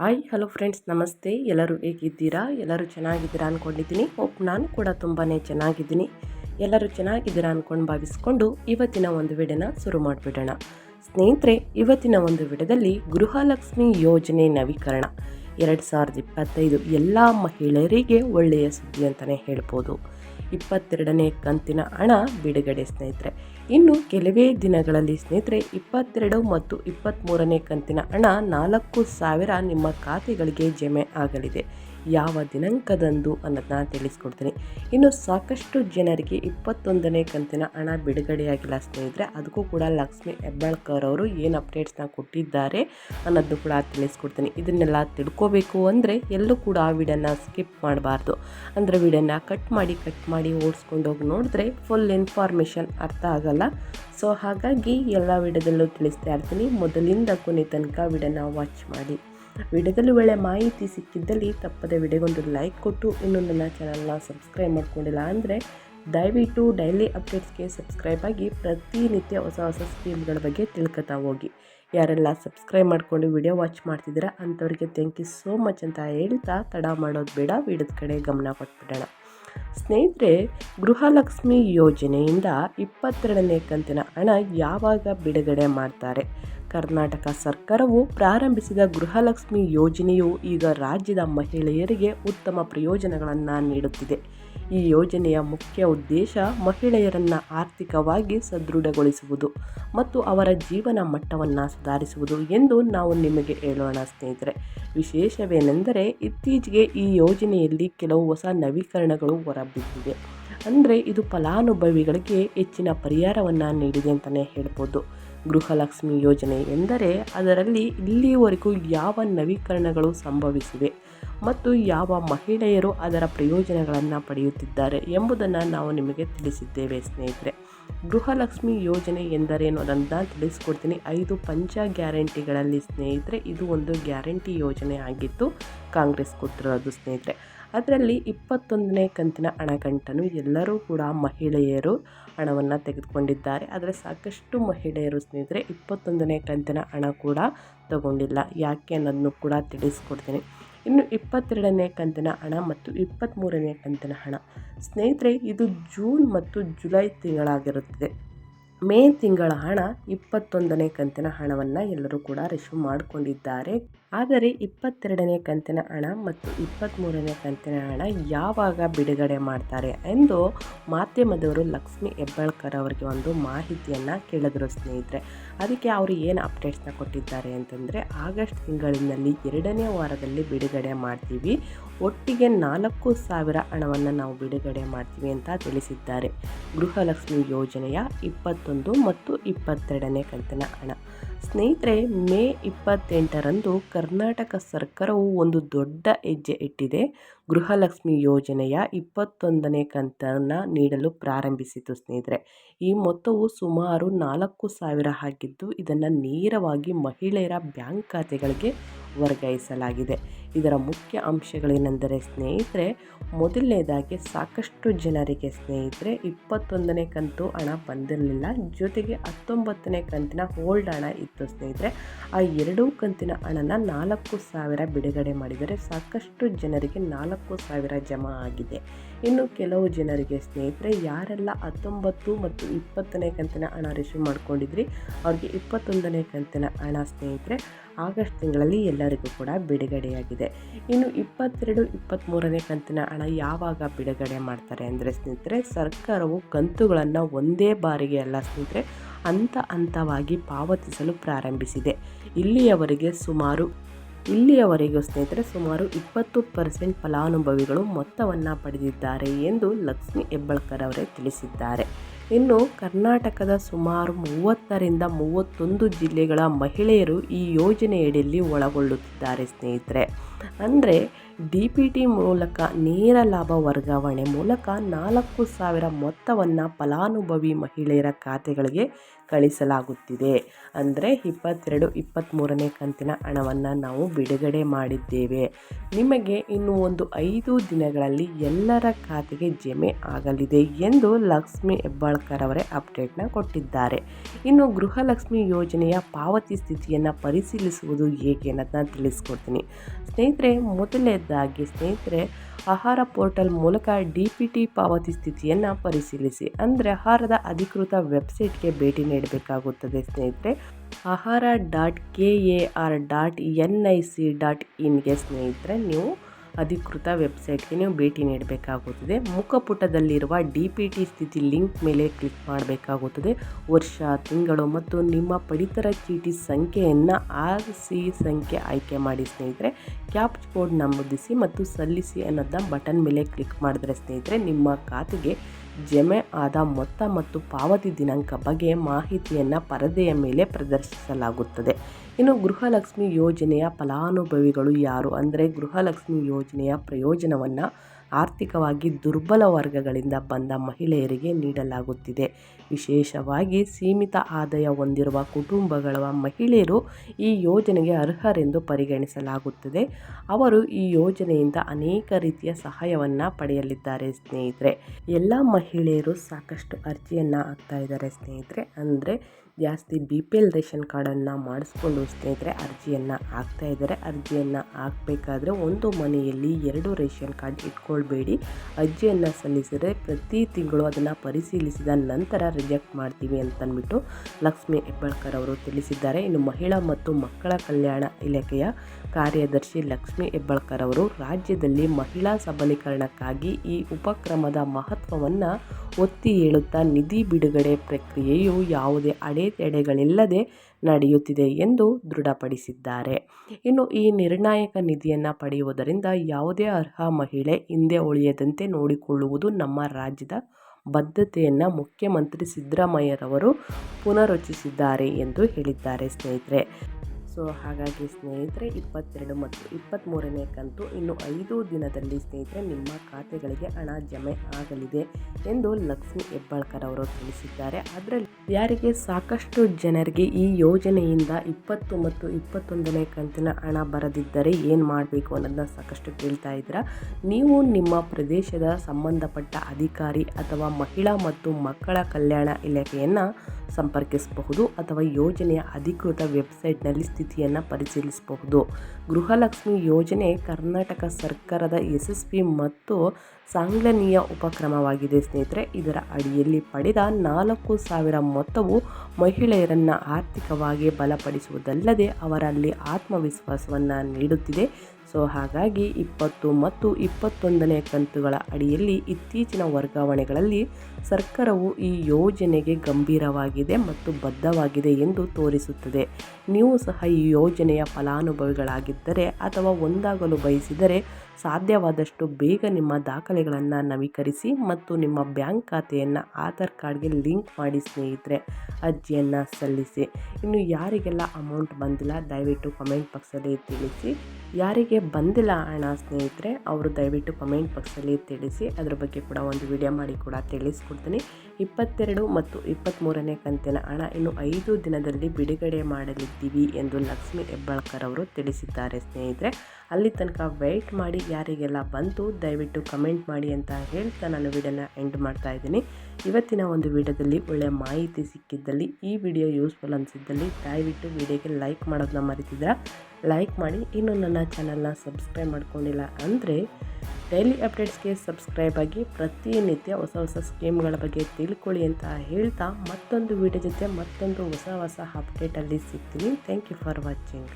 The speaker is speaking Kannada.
ಹಾಯ್ ಹಲೋ ಫ್ರೆಂಡ್ಸ್ ನಮಸ್ತೆ. ಎಲ್ಲರೂ ಹೇಗಿದ್ದೀರಾ? ಎಲ್ಲರೂ ಚೆನ್ನಾಗಿದ್ದೀರಾ ಅಂದ್ಕೊಂಡಿದ್ದೀನಿ ಹೋಪ್ ನಾನು ಕೂಡ ತುಂಬಾ ಚೆನ್ನಾಗಿದ್ದೀನಿ. ಎಲ್ಲರೂ ಚೆನ್ನಾಗಿದ್ದೀರಾ ಅಂದ್ಕೊಂಡು ಭಾವಿಸ್ಕೊಂಡು ಇವತ್ತಿನ ಒಂದು ವಿಡಿಯೋನ ಶುರು ಮಾಡಿಬಿಡೋಣ. ಸ್ನೇಹಿತರೆ, ಇವತ್ತಿನ ಒಂದು ವಿಡಿಯೋದಲ್ಲಿ ಗೃಹಲಕ್ಷ್ಮಿ ಯೋಜನೆ ನವೀಕರಣ. ಎರಡು ಸಾವಿರದ ಇಪ್ಪತ್ತೈದು ಎಲ್ಲ ಮಹಿಳೆಯರಿಗೆ ಒಳ್ಳೆಯ ಸುದ್ದಿ ಅಂತಲೇ ಹೇಳ್ಬೋದು. ಇಪ್ಪತ್ತೆರಡನೇ ಕಂತಿನ ಹಣ ಬಿಡುಗಡೆ ಸ್ನೇಹಿತರೆ ಇನ್ನು ಕೆಲವೇ ದಿನಗಳಲ್ಲಿ ಸ್ನೇಹಿತರೆ, ಇಪ್ಪತ್ತೆರಡು ಮತ್ತು ಇಪ್ಪತ್ತ್ಮೂರನೇ ಕಂತಿನ ಹಣ ನಾಲ್ಕು ಸಾವಿರ ನಿಮ್ಮ ಖಾತೆಗಳಿಗೆ ಜಮೆ ಆಗಲಿದೆ. ಯಾವ ದಿನಾಂಕದಂದು ಅನ್ನೋದನ್ನ ತಿಳಿಸ್ಕೊಡ್ತೀನಿ. ಇನ್ನು ಸಾಕಷ್ಟು ಜನರಿಗೆ ಇಪ್ಪತ್ತೊಂದನೇ ಕಂತಿನ ಹಣ ಬಿಡುಗಡೆಯಾಗಿಲ್ಲ ಸ್ನೇಹಿತರೆ, ಅದಕ್ಕೂ ಕೂಡ ಲಕ್ಷ್ಮಿ ಹೆಬ್ಬಾಳ್ಕರ್ ಅವರು ಏನು ಅಪ್ಡೇಟ್ಸ್ನ ಕೊಟ್ಟಿದ್ದಾರೆ ಅನ್ನೋದು ಕೂಡ ತಿಳಿಸ್ಕೊಡ್ತೀನಿ. ಇದನ್ನೆಲ್ಲ ತಿಳ್ಕೋಬೇಕು ಅಂದರೆ ಎಲ್ಲೂ ಕೂಡ ಆ ವಿಡಿಯೋನ ಸ್ಕಿಪ್ ಮಾಡಬಾರ್ದು. ಅಂದರೆ ವಿಡಿಯೋನ ಕಟ್ ಮಾಡಿ ಕಟ್ ಮಾಡಿ ಓಡಿಸ್ಕೊಂಡೋಗಿ ನೋಡಿದ್ರೆ ಫುಲ್ ಇನ್ಫಾರ್ಮೇಷನ್ ಅರ್ಥ ಆಗಲ್ಲ. ಸೊ ಹಾಗಾಗಿ ಎಲ್ಲ ವಿಡಿಯೋದಲ್ಲೂ ತಿಳಿಸ್ತಾ ಇರ್ತೀನಿ. ಮೊದಲಿಂದ ಕೊನೆ ತನಕ ವಿಡಿಯೋನ ವಾಚ್ ಮಾಡಿ. ವಿಡಿಯೋದಲ್ಲಿ ಒಳ್ಳೆ ಮಾಹಿತಿ ಸಿಕ್ಕಿದ್ದಲ್ಲಿ ತಪ್ಪದೆ ವಿಡಿಯೋಗೊಂದು ಲೈಕ್ ಕೊಟ್ಟು ಇನ್ನೂ ನನ್ನ ಚಾನಲ್ನ ಸಬ್ಸ್ಕ್ರೈಬ್ ಮಾಡ್ಕೊಂಡಿಲ್ಲ ಅಂದರೆ ದಯವಿಟ್ಟು ಡೈಲಿ ಅಪ್ಡೇಟ್ಸ್ಗೆ ಸಬ್ಸ್ಕ್ರೈಬ್ ಆಗಿ ಪ್ರತಿನಿತ್ಯ ಹೊಸ ಹೊಸ ಸ್ಕೀಮ್ಗಳ ಬಗ್ಗೆ ತಿಳ್ಕೊತಾ ಹೋಗಿ. ಯಾರೆಲ್ಲ ಸಬ್ಸ್ಕ್ರೈಬ್ ಮಾಡ್ಕೊಂಡು ವಿಡಿಯೋ ವಾಚ್ ಮಾಡ್ತಿದ್ದೀರಾ ಅಂಥವ್ರಿಗೆ ಥ್ಯಾಂಕ್ ಯು ಸೋ ಮಚ್ ಅಂತ ಹೇಳ್ತಾ ತಡ ಮಾಡೋದು ಬೇಡ, ವಿಡಿಯೋದ ಕಡೆ ಗಮನ ಕೊಟ್ಬಿಡೋಣ. ಸ್ನೇಹಿತರೆ, ಗೃಹಲಕ್ಷ್ಮಿ ಯೋಜನೆಯಿಂದ ಇಪ್ಪತ್ತೆರಡನೇ ಕಂತಿನ ಹಣ ಯಾವಾಗ ಬಿಡುಗಡೆ ಮಾಡ್ತಾರೆ? ಕರ್ನಾಟಕ ಸರ್ಕಾರವು ಪ್ರಾರಂಭಿಸಿದ ಗೃಹಲಕ್ಷ್ಮಿ ಯೋಜನೆಯು ಈಗ ರಾಜ್ಯದ ಮಹಿಳೆಯರಿಗೆ ಉತ್ತಮ ಪ್ರಯೋಜನಗಳನ್ನು ನೀಡುತ್ತಿದೆ. ಈ ಯೋಜನೆಯ ಮುಖ್ಯ ಉದ್ದೇಶ ಮಹಿಳೆಯರನ್ನು ಆರ್ಥಿಕವಾಗಿ ಸದೃಢಗೊಳಿಸುವುದು ಮತ್ತು ಅವರ ಜೀವನ ಮಟ್ಟವನ್ನು ಸುಧಾರಿಸುವುದು ಎಂದು ನಾವು ನಿಮಗೆ ಹೇಳೋಣ ಸ್ನೇಹಿತರೆ. ವಿಶೇಷವೇನೆಂದರೆ ಇತ್ತೀಚೆಗೆ ಈ ಯೋಜನೆಯಲ್ಲಿ ಕೆಲವು ಹೊಸ ನವೀಕರಣಗಳು ಹೊರಬಿದ್ದಿವೆ ಅಂದರೆ ಇದು ಫಲಾನುಭವಿಗಳಿಗೆ ಹೆಚ್ಚಿನ ಪರಿಹಾರವನ್ನು ನೀಡಿದೆ ಅಂತಲೇ ಹೇಳ್ಬೋದು. ಗೃಹಲಕ್ಷ್ಮಿ ಯೋಜನೆ ಎಂದರೆ ಅದರಲ್ಲಿ ಇಲ್ಲಿಯವರೆಗೂ ಯಾವ ನವೀಕರಣಗಳು ಸಂಭವಿಸಿವೆ ಮತ್ತು ಯಾವ ಮಹಿಳೆಯರು ಅದರ ಪ್ರಯೋಜನಗಳನ್ನು ಪಡೆಯುತ್ತಿದ್ದಾರೆ ಎಂಬುದನ್ನು ನಾವು ನಿಮಗೆ ತಿಳಿಸಿದ್ದೇವೆ ಸ್ನೇಹಿತರೆ. ಗೃಹಲಕ್ಷ್ಮಿ ಯೋಜನೆ ಎಂದರೇನು ಅದನ್ನು ತಿಳಿಸ್ಕೊಡ್ತೀನಿ. ಐದು ಪಂಚ ಗ್ಯಾರಂಟಿಗಳಲ್ಲಿ ಸ್ನೇಹಿತರೆ, ಇದು ಒಂದು ಗ್ಯಾರಂಟಿ ಯೋಜನೆ ಆಗಿತ್ತು ಕಾಂಗ್ರೆಸ್ ಕೊಟ್ಟಿರೋದು ಸ್ನೇಹಿತರೆ. ಅದರಲ್ಲಿ ಇಪ್ಪತ್ತೊಂದನೇ ಕಂತಿನ ಹಣಕಂಟನ್ನು ಎಲ್ಲರೂ ಕೂಡ ಮಹಿಳೆಯರು ಹಣವನ್ನು ತೆಗೆದುಕೊಂಡಿದ್ದಾರೆ. ಆದರೆ ಸಾಕಷ್ಟು ಮಹಿಳೆಯರು ಸ್ನೇಹಿತರೆ, ಇಪ್ಪತ್ತೊಂದನೇ ಕಂತಿನ ಹಣ ಕೂಡ ತಗೊಂಡಿಲ್ಲ. ಯಾಕೆ ಅನ್ನೋದನ್ನು ಕೂಡ ತಿಳಿಸ್ಕೊಡ್ತೀನಿ. ಇನ್ನು ಇಪ್ಪತ್ತೆರಡನೇ ಕಂತಿನ ಹಣ ಮತ್ತು ಇಪ್ಪತ್ತ್ಮೂರನೇ ಕಂತಿನ ಹಣ. ಸ್ನೇಹಿತರೆ, ಇದು ಜೂನ್ ಮತ್ತು ಜುಲೈ ತಿಂಗಳಾಗಿರುತ್ತದೆ. ಮೇ ತಿಂಗಳ ಹಣ ಇಪ್ಪತ್ತೊಂದನೇ ಕಂತಿನ ಹಣವನ್ನು ಎಲ್ಲರೂ ಕೂಡ ರಿಸೀವ್ ಮಾಡಿಕೊಂಡಿದ್ದಾರೆ. ಆದರೆ ಇಪ್ಪತ್ತೆರಡನೇ ಕಂತಿನ ಹಣ ಮತ್ತು ಇಪ್ಪತ್ತ್ಮೂರನೇ ಕಂತಿನ ಹಣ ಯಾವಾಗ ಬಿಡುಗಡೆ ಮಾಡ್ತಾರೆ ಎಂದು ಮಾಧ್ಯಮದವರು ಲಕ್ಷ್ಮಿ ಹೆಬ್ಬಾಳ್ಕರ್ ಅವರಿಗೆ ಒಂದು ಮಾಹಿತಿಯನ್ನು ಕೇಳಿದ್ರು ಸ್ನೇಹಿತರೆ. ಅದಕ್ಕೆ ಅವರು ಏನು ಅಪ್ಡೇಟ್ಸ್ನ ಕೊಟ್ಟಿದ್ದಾರೆ ಅಂತಂದರೆ, ಆಗಸ್ಟ್ ತಿಂಗಳಿನಲ್ಲಿ ಎರಡನೇ ವಾರದಲ್ಲಿ ಬಿಡುಗಡೆ ಮಾಡ್ತೀವಿ. ಒಟ್ಟಿಗೆ ನಾಲ್ಕು ಸಾವಿರ ಹಣವನ್ನು ನಾವು ಬಿಡುಗಡೆ ಮಾಡ್ತೀವಿ ಅಂತ ತಿಳಿಸಿದ್ದಾರೆ. ಗೃಹಲಕ್ಷ್ಮಿ ಯೋಜನೆಯ ಇಪ್ಪತ್ತೊಂದು ಮತ್ತು ಇಪ್ಪತ್ತೆರಡನೇ ಕಂತಿನ ಹಣ. ಸ್ನೇಹಿತರೆ ಮೇ ಇಪ್ಪತ್ತೆಂಟರಂದು ಕರ್ನಾಟಕ ಸರ್ಕಾರವು ಒಂದು ದೊಡ್ಡ ಹೆಜ್ಜೆ ಇಟ್ಟಿದೆ. ಗೃಹಲಕ್ಷ್ಮಿ ಯೋಜನೆಯ ಇಪ್ಪತ್ತೊಂದನೇ ಕಂತನ್ನು ನೀಡಲು ಪ್ರಾರಂಭಿಸಿತು ಸ್ನೇಹಿತರೆ. ಈ ಮೊತ್ತವು ಸುಮಾರು ನಾಲ್ಕು ಸಾವಿರ ಆಗಿದ್ದು, ಇದನ್ನು ನೇರವಾಗಿ ಮಹಿಳೆಯರ ಬ್ಯಾಂಕ್ ಖಾತೆಗಳಿಗೆ ವರ್ಗಾಯಿಸಲಾಗಿದೆ. ಇದರ ಮುಖ್ಯ ಅಂಶಗಳೇನೆಂದರೆ ಸ್ನೇಹಿತರೆ, ಮೊದಲನೇದಾಗಿ ಸಾಕಷ್ಟು ಜನರಿಗೆ ಸ್ನೇಹಿತರೆ, ಇಪ್ಪತ್ತೊಂದನೇ ಕಂತು ಹಣ ಬಂದಿರಲಿಲ್ಲ. ಜೊತೆಗೆ ಹತ್ತೊಂಬತ್ತನೇ ಕಂತಿನ ಹೋಲ್ಡ್ ಹಣ ಇತ್ತು ಸ್ನೇಹಿತರೆ. ಆ ಎರಡೂ ಕಂತಿನ ಹಣನ ನಾಲ್ಕು ಸಾವಿರ ಬಿಡುಗಡೆ ಮಾಡಿದರೆ ಸಾಕಷ್ಟು ಜನರಿಗೆ ನಾಲ್ಕು ಸಾವಿರ ಜಮಾ ಆಗಿದೆ. ಇನ್ನು ಕೆಲವು ಜನರಿಗೆ ಸ್ನೇಹಿತರೆ, ಯಾರೆಲ್ಲ ಹತ್ತೊಂಬತ್ತು ಮತ್ತು ಇಪ್ಪತ್ತನೇ ಕಂತಿನ ಹಣ ರಿಸೀವ್ ಮಾಡ್ಕೊಂಡಿದ್ರಿ, ಅವ್ರಿಗೆ ಇಪ್ಪತ್ತೊಂದನೇ ಕಂತಿನ ಹಣ ಸ್ನೇಹಿತರೆ, ಆಗಸ್ಟ್ ತಿಂಗಳಲ್ಲಿ ಎಲ್ಲರಿಗೂ ಕೂಡ ಬಿಡುಗಡೆಯಾಗಿದೆ. ಇನ್ನು ಇಪ್ಪತ್ತೆರಡು ಇಪ್ಪತ್ತ್ಮೂರನೇ ಕಂತಿನ ಹಣ ಯಾವಾಗ ಬಿಡುಗಡೆ ಮಾಡ್ತಾರೆ ಅಂದರೆ ಸ್ನೇಹಿತರೆ, ಸರ್ಕಾರವು ಕಂತುಗಳನ್ನು ಒಂದೇ ಬಾರಿಗೆ ಅಲ್ಲ ಸ್ನೇಹಿತರೆ, ಹಂತ ಹಂತವಾಗಿ ಪಾವತಿಸಲು ಪ್ರಾರಂಭಿಸಿದೆ. ಇಲ್ಲಿಯವರೆಗೆ ಸುಮಾರು ಇಲ್ಲಿಯವರೆಗೂ ಸ್ನೇಹಿತರೆ ಸುಮಾರು ಇಪ್ಪತ್ತು ಪರ್ಸೆಂಟ್ ಫಲಾನುಭವಿಗಳು ಮೊತ್ತವನ್ನು ಪಡೆದಿದ್ದಾರೆ ಎಂದು ಲಕ್ಷ್ಮಿ ಹೆಬ್ಬಳ್ಕರ್ ಅವರೇ ತಿಳಿಸಿದ್ದಾರೆ. ಇನ್ನು ಕರ್ನಾಟಕದ ಸುಮಾರು ಮೂವತ್ತರಿಂದ ಮೂವತ್ತೊಂದು ಜಿಲ್ಲೆಗಳ ಮಹಿಳೆಯರು ಈ ಯೋಜನೆಯಡಿಯಲ್ಲಿ ಒಳಗೊಳ್ಳುತ್ತಿದ್ದಾರೆ ಸ್ನೇಹಿತರೆ. ಅಂದರೆ ಡಿ ಪಿ ಟಿ ಮೂಲಕ ನೇರ ಲಾಭ ವರ್ಗಾವಣೆ ಮೂಲಕ ನಾಲ್ಕು ಸಾವಿರ ಮೊತ್ತವನ್ನು ಫಲಾನುಭವಿ ಮಹಿಳೆಯರ ಖಾತೆಗಳಿಗೆ ಕಳಿಸಲಾಗುತ್ತಿದೆ. ಅಂದರೆ ಇಪ್ಪತ್ತೆರಡು ಇಪ್ಪತ್ತ್ಮೂರನೇ ಕಂತಿನ ಹಣವನ್ನು ನಾವು ಬಿಡುಗಡೆ ಮಾಡಿದ್ದೇವೆ. ನಿಮಗೆ ಇನ್ನು ಒಂದು ಐದು ದಿನಗಳಲ್ಲಿ ಎಲ್ಲರ ಖಾತೆಗೆ ಜಮೆ ಆಗಲಿದೆ ಎಂದು ಲಕ್ಷ್ಮಿ ಹೆಬ್ಬಾಳ್ಕರ್ ಅವರೇ ಅಪ್ಡೇಟ್ನ ಕೊಟ್ಟಿದ್ದಾರೆ. ಇನ್ನು ಗೃಹಲಕ್ಷ್ಮಿ ಯೋಜನೆಯ ಪಾವತಿ ಸ್ಥಿತಿಯನ್ನು ಪರಿಶೀಲಿಸುವುದು ಹೇಗೆ ಅನ್ನೋದನ್ನ ತಿಳಿಸ್ಕೊಡ್ತೀನಿ. ಸ್ನೇಹಿತರೆ ಮೊದಲನೇದಾಗಿ ಸ್ನೇಹಿತರೆ ಆಹಾರ ಪೋರ್ಟಲ್ ಮೂಲಕ ಡಿ ಪಿ ಟಿ ಪಾವತಿ ಸ್ಥಿತಿಯನ್ನು ಪರಿಶೀಲಿಸಿ. ಅಂದರೆ ಆಹಾರದ ಅಧಿಕೃತ ವೆಬ್ಸೈಟ್ಗೆ ಭೇಟಿ ನೀಡಬೇಕಾಗುತ್ತದೆ ಸ್ನೇಹಿತರೆ. Ahara dot K A R dot N I C dot ಇನ್ಗೆ ಸ್ನೇಹಿತರೆ, ನೀವು ಅಧಿಕೃತ ವೆಬ್ಸೈಟ್ಗೆ ನೀವು ಭೇಟಿ ನೀಡಬೇಕಾಗುತ್ತದೆ. ಮುಖಪುಟದಲ್ಲಿರುವ ಡಿ ಪಿ ಟಿ ಸ್ಥಿತಿ ಲಿಂಕ್ ಮೇಲೆ ಕ್ಲಿಕ್ ಮಾಡಬೇಕಾಗುತ್ತದೆ. ವರ್ಷ, ತಿಂಗಳು ಮತ್ತು ನಿಮ್ಮ ಪಡಿತರ ಚೀಟಿ ಸಂಖ್ಯೆಯನ್ನು ಆರ್ ಸಿ ಸಂಖ್ಯೆ ಆಯ್ಕೆ ಮಾಡಿ ಸ್ನೇಹಿತರೆ ಕ್ಯಾಪ್ ಕೋಡ್ ನಮೂದಿಸಿ ಮತ್ತು ಸಲ್ಲಿಸಿ ಅನ್ನೋದನ್ನ ಬಟನ್ ಮೇಲೆ ಕ್ಲಿಕ್ ಮಾಡಿದ್ರೆ ಸ್ನೇಹಿತರೆ, ನಿಮ್ಮ ಖಾತೆಗೆ ಜಮೆ ಆದ ಮೊತ್ತ ಮತ್ತು ಪಾವತಿ ದಿನಾಂಕ ಬಗ್ಗೆ ಮಾಹಿತಿಯನ್ನು ಪರದೆಯ ಮೇಲೆ ಪ್ರದರ್ಶಿಸಲಾಗುತ್ತದೆ. ಇನ್ನು ಗೃಹಲಕ್ಷ್ಮಿ ಯೋಜನೆಯ ಫಲಾನುಭವಿಗಳು ಯಾರು? ಅಂದರೆ ಗೃಹಲಕ್ಷ್ಮಿ ಯೋಜನೆಯ ಪ್ರಯೋಜನವನ್ನು ಆರ್ಥಿಕವಾಗಿ ದುರ್ಬಲ ವರ್ಗಗಳಿಂದ ಬಂದ ಮಹಿಳೆಯರಿಗೆ ನೀಡಲಾಗುತ್ತಿದೆ. ವಿಶೇಷವಾಗಿ ಸೀಮಿತ ಆದಾಯ ಹೊಂದಿರುವ ಕುಟುಂಬಗಳ ಮಹಿಳೆಯರು ಈ ಯೋಜನೆಗೆ ಅರ್ಹರೆಂದು ಪರಿಗಣಿಸಲಾಗುತ್ತದೆ. ಅವರು ಈ ಯೋಜನೆಯಿಂದ ಅನೇಕ ರೀತಿಯ ಸಹಾಯವನ್ನು ಪಡೆಯಲಿದ್ದಾರೆ ಸ್ನೇಹಿತರೆ. ಎಲ್ಲ ಮಹಿಳೆಯರು ಸಾಕಷ್ಟು ಅರ್ಜಿಯನ್ನು ಹಾಕ್ತಾ ಇದ್ದಾರೆ ಸ್ನೇಹಿತರೆ. ಅಂದರೆ ಜಾಸ್ತಿ ಬಿ ಪಿ ಎಲ್ ರೇಷನ್ ಕಾರ್ಡನ್ನು ಮಾಡಿಸ್ಕೊಂಡು ಸ್ನೇಹಿತರೆ ಅರ್ಜಿಯನ್ನು ಹಾಕ್ತಾ ಇದ್ದಾರೆ. ಅರ್ಜಿಯನ್ನು ಹಾಕಬೇಕಾದ್ರೆ ಒಂದು ಮನೆಯಲ್ಲಿ ಎರಡು ರೇಷನ್ ಕಾರ್ಡ್ ಇಟ್ಕೊಳ್ಬೇಡಿ. ಅರ್ಜಿಯನ್ನು ಸಲ್ಲಿಸಿದರೆ ಪ್ರತಿ ತಿಂಗಳು ಅದನ್ನು ಪರಿಶೀಲಿಸಿದ ನಂತರ ರಿಜೆಕ್ಟ್ ಮಾಡ್ತೀವಿ ಅಂತಂದ್ಬಿಟ್ಟು ಲಕ್ಷ್ಮಿ ಹೆಬ್ಬಾಳ್ಕರ್ ಅವರು ತಿಳಿಸಿದ್ದಾರೆ. ಇನ್ನು ಮಹಿಳಾ ಮತ್ತು ಮಕ್ಕಳ ಕಲ್ಯಾಣ ಇಲಾಖೆಯ ಕಾರ್ಯದರ್ಶಿ ಲಕ್ಷ್ಮಿ ಹೆಬ್ಬಾಳ್ಕರ್ ಅವರು ರಾಜ್ಯದಲ್ಲಿ ಮಹಿಳಾ ಸಬಲೀಕರಣಕ್ಕಾಗಿ ಈ ಉಪಕ್ರಮದ ಮಹತ್ವವನ್ನು ಒತ್ತಿ ಹೇಳುತ್ತಾ ನಿಧಿ ಬಿಡುಗಡೆ ಪ್ರಕ್ರಿಯೆಯು ಯಾವುದೇ ಅಡೆತಡೆಗಳಿಲ್ಲದೆ ನಡೆಯುತ್ತಿದೆ ಎಂದು ದೃಢಪಡಿಸಿದ್ದಾರೆ. ಇನ್ನು ಈ ನಿರ್ಣಾಯಕ ನಿಧಿಯನ್ನು ಪಡೆಯುವುದರಿಂದ ಯಾವುದೇ ಅರ್ಹ ಮಹಿಳೆ ಹಿಂದೆ ಉಳಿಯದಂತೆ ನೋಡಿಕೊಳ್ಳುವುದು ನಮ್ಮ ರಾಜ್ಯದ ಬದ್ಧತೆಯನ್ನು ಮುಖ್ಯಮಂತ್ರಿ ಸಿದ್ದರಾಮಯ್ಯರವರು ಪುನರುಚ್ಚರಿಸಿದ್ದಾರೆ ಎಂದು ಹೇಳಿದ್ದಾರೆ ಸ್ನೇಹಿತರೆ. ಸೊ ಹಾಗಾಗಿ ಸ್ನೇಹಿತರೆ, ಇಪ್ಪತ್ತೆರಡು ಮತ್ತು ಇಪ್ಪತ್ತ್ಮೂರನೇ ಕಂತು ಇನ್ನು ಐದು ದಿನದಲ್ಲಿ ಸ್ನೇಹಿತರೆ, ನಿಮ್ಮ ಖಾತೆಗಳಿಗೆ ಹಣ ಜಮೆ ಆಗಲಿದೆ ಎಂದು ಲಕ್ಷ್ಮಿ ಹೆಬ್ಬಾಳ್ಕರ್ ಅವರು ತಿಳಿಸಿದ್ದಾರೆ. ಅದರಲ್ಲಿ ಯಾರಿಗೆ ಸಾಕಷ್ಟು ಜನರಿಗೆ ಈ ಯೋಜನೆಯಿಂದ ಇಪ್ಪತ್ತು ಮತ್ತು ಇಪ್ಪತ್ತೊಂದನೇ ಕಂತಿನ ಹಣ ಬರದಿದ್ದರೆ ಏನು ಮಾಡಬೇಕು ಅನ್ನೋದನ್ನ ಸಾಕಷ್ಟು ಕೇಳ್ತಾ ಇದ್ದೀರಾ? ನೀವು ನಿಮ್ಮ ಪ್ರದೇಶದ ಸಂಬಂಧಪಟ್ಟ ಅಧಿಕಾರಿ ಅಥವಾ ಮಹಿಳಾ ಮತ್ತು ಮಕ್ಕಳ ಕಲ್ಯಾಣ ಇಲಾಖೆಯನ್ನು ಸಂಪರ್ಕಿಸಬಹುದು ಅಥವಾ ಯೋಜನೆಯ ಅಧಿಕೃತ ವೆಬ್ಸೈಟ್ನಲ್ಲಿ ಸ್ಥಿತಿಯನ್ನು ಪರಿಶೀಲಿಸಬಹುದು. ಗೃಹಲಕ್ಷ್ಮಿ ಯೋಜನೆ ಕರ್ನಾಟಕ ಸರ್ಕಾರದ ಯಶಸ್ವಿ ಮತ್ತು ಸಾಂಗ್ಲನೀಯ ಉಪಕ್ರಮವಾಗಿದೆ. ಸ್ನೇಹಿತರೆ, ಇದರ ಅಡಿಯಲ್ಲಿ ಪಡೆದ ನಾಲ್ಕು ಸಾವಿರ ಮೊತ್ತವು ಮಹಿಳೆಯರನ್ನು ಆರ್ಥಿಕವಾಗಿ ಬಲಪಡಿಸುವುದಲ್ಲದೆ ಅವರಲ್ಲಿ ಆತ್ಮವಿಶ್ವಾಸವನ್ನು ನೀಡುತ್ತಿದೆ. ಸೊ, ಹಾಗಾಗಿ ಇಪ್ಪತ್ತು ಮತ್ತು ಇಪ್ಪತ್ತೊಂದನೇ ಕಂತುಗಳ ಅಡಿಯಲ್ಲಿ ಇತ್ತೀಚಿನ ವರ್ಗಾವಣೆಗಳಲ್ಲಿ ಸರ್ಕಾರವು ಈ ಯೋಜನೆಗೆ ಗಂಭೀರವಾಗಿದೆ ಮತ್ತು ಬದ್ಧವಾಗಿದೆ ಎಂದು ತೋರಿಸುತ್ತದೆ. ನೀವು ಸಹ ಈ ಯೋಜನೆಯ ಫಲಾನುಭವಿಗಳಾಗಿದ್ದರೆ ಅಥವಾ ಒಂದಾಗಲು ಬಯಸಿದರೆ ಸಾಧ್ಯವಾದಷ್ಟು ಬೇಗ ನಿಮ್ಮ ದಾಖಲೆಗಳನ್ನು ನವೀಕರಿಸಿ ಮತ್ತು ನಿಮ್ಮ ಬ್ಯಾಂಕ್ ಖಾತೆಯನ್ನು ಆಧಾರ್ ಕಾರ್ಡ್ಗೆ ಲಿಂಕ್ ಮಾಡಿ ಸ್ನೇಹಿತರೆ, ಅರ್ಜಿಯನ್ನು ಸಲ್ಲಿಸಿ. ಇನ್ನು ಯಾರಿಗೆಲ್ಲ ಅಮೌಂಟ್ ಬಂದಿಲ್ಲ, ದಯವಿಟ್ಟು ಕಮೆಂಟ್ ಬಾಕ್ಸಲ್ಲಿ ತಿಳಿಸಿ. ಯಾರಿಗೆ ಬಂದಿಲ್ಲ ಹಣ ಸ್ನೇಹಿತರೆ, ಅವರು ದಯವಿಟ್ಟು ಕಮೆಂಟ್ ಬಾಕ್ಸಲ್ಲಿ ತಿಳಿಸಿ. ಅದ್ರ ಬಗ್ಗೆ ಕೂಡ ಒಂದು ವಿಡಿಯೋ ಮಾಡಿ ಕೂಡ ತಿಳಿಸ್ಕೊಡ್ತೀನಿ ಇಪ್ಪತ್ತೆರಡು ಮತ್ತು ಇಪ್ಪತ್ತ್ಮೂರನೇ ಕಂತಿನ ಹಣ ಇನ್ನು ಐದು ದಿನದಲ್ಲಿ ಬಿಡುಗಡೆ ಮಾಡಲಿದ್ದೀವಿ ಎಂದು ಲಕ್ಷ್ಮಿ ಹೆಬ್ಬಾಳ್ಕರ್ ಅವರು ತಿಳಿಸಿದ್ದಾರೆ ಸ್ನೇಹಿತರೆ. ಅಲ್ಲಿ ತನಕ ವೆಯ್ಟ್ ಮಾಡಿ ಯಾರಿಗೆಲ್ಲ ಬಂತು ದಯವಿಟ್ಟು ಕಮೆಂಟ್ ಮಾಡಿ ಅಂತ ಹೇಳ್ತಾ ನಾನು ವಿಡಿಯೋನ ಎಂಡ್ ಮಾಡ್ತಾ ಇದ್ದೀನಿ. ಇವತ್ತಿನ ಒಂದು ವಿಡಿಯೋದಲ್ಲಿ ಒಳ್ಳೆಯ ಮಾಹಿತಿ ಸಿಕ್ಕಿದ್ದಲ್ಲಿ, ಈ ವಿಡಿಯೋ ಯೂಸ್ಫುಲ್ ಅನಿಸಿದ್ದಲ್ಲಿ ದಯವಿಟ್ಟು ವಿಡಿಯೋಗೆ ಲೈಕ್ ಮಾಡೋದನ್ನ ಮರಿತಿದ್ರೆ ಲೈಕ್ ಮಾಡಿ ಇನ್ನು ನನ್ನ ಚಾನಲ್ನ ಸಬ್ಸ್ಕ್ರೈಬ್ ಮಾಡ್ಕೊಂಡಿಲ್ಲ ಅಂದರೆ ಡೈಲಿ ಅಪ್ಡೇಟ್ಸ್ಗೆ ಸಬ್ಸ್ಕ್ರೈಬ್ ಆಗಿ ಪ್ರತಿನಿತ್ಯ ಹೊಸ ಹೊಸ ಸ್ಕೀಮ್ಗಳ ಬಗ್ಗೆ ತಿಳ್ಕೊಳ್ಳಿ ಅಂತ ಹೇಳ್ತಾ ಮತ್ತೊಂದು ವಿಡಿಯೋ ಜೊತೆ ಮತ್ತೊಂದು ಹೊಸ ಹೊಸ ಅಪ್ಡೇಟಲ್ಲಿ ಸಿಗ್ತೀನಿ. Thank you for watching